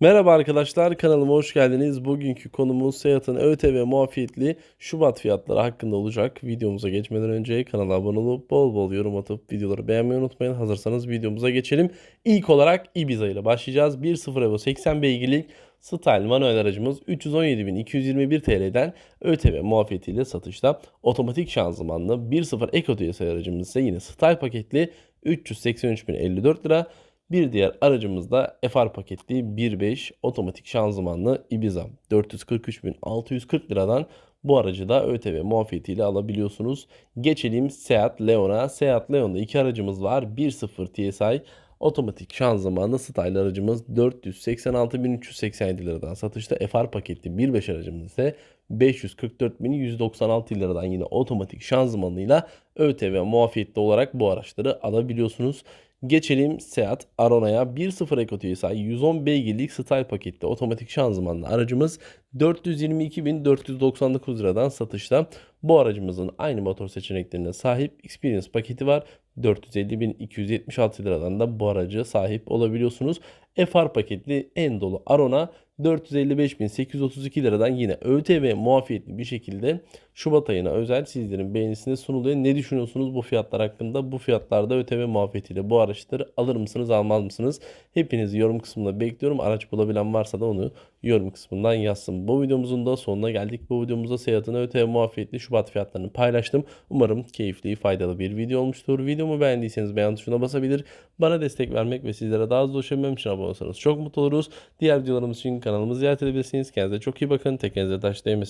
Merhaba arkadaşlar kanalıma hoş geldiniz. Bugünkü konumuz Seat'ın ÖTV muafiyetli Şubat fiyatları hakkında olacak. Videomuza geçmeden önce kanala abone olup bol bol yorum atıp videoları beğenmeyi unutmayın. Hazırsanız videomuza geçelim. İlk olarak Ibiza ile başlayacağız. 1.0 Evo 80 beygirlik Style manuel aracımız 317.221 TL'den ÖTV muafiyetiyle satışta. Otomatik şanzımanlı 1.0 Eco aracımız ise yine Style paketli 383.054 lira. Bir diğer aracımız da FR paketli 1.5 otomatik şanzımanlı Ibiza 443.640 liradan bu aracı da ÖTV muafiyetiyle alabiliyorsunuz. Geçelim Seat Leon'a. Seat Leon'da iki aracımız var. 1.0 TSI otomatik şanzımanlı style aracımız 486.387 liradan satışta. FR paketli 1.5 aracımız ise 544.196 liradan yine otomatik şanzımanıyla ÖTV muafiyetli olarak bu araçları alabiliyorsunuz. Geçelim Seat Arona'ya 1.0 Eco TSI 110 beygirlik style paketli otomatik şanzımanlı aracımız 422.499 liradan satışta. Bu aracımızın aynı motor seçeneklerine sahip Experience paketi var. 450.276 liradan da bu aracı sahip olabiliyorsunuz. FR paketli en dolu Arona 455.832 liradan yine ÖTV muafiyetli bir şekilde Şubat ayına özel sizlerin beğenisine sunuluyor. Ne düşünüyorsunuz bu fiyatlar hakkında? Bu fiyatlarda ÖTV muafiyetiyle bu araçları alır mısınız almaz mısınız? Hepinizi yorum kısmında bekliyorum. Araç bulabilen varsa da onu yorum kısmından yazsın. Bu videomuzun da sonuna geldik. Bu videomuzda Seat'ın ÖTV muafiyetli Şubat fiyatlarını paylaştım. Umarım keyifli, faydalı bir video olmuştur. Videomu beğendiyseniz beğen tuşuna basabilir. Bana destek vermek ve sizlere daha hızlı ulaşabilmem için abone olursanız çok mutlu oluruz. Diğer videolarımız için kanalımızı ziyaret edebilirsiniz. Kendinize çok iyi bakın. Tekenize taş değmesin.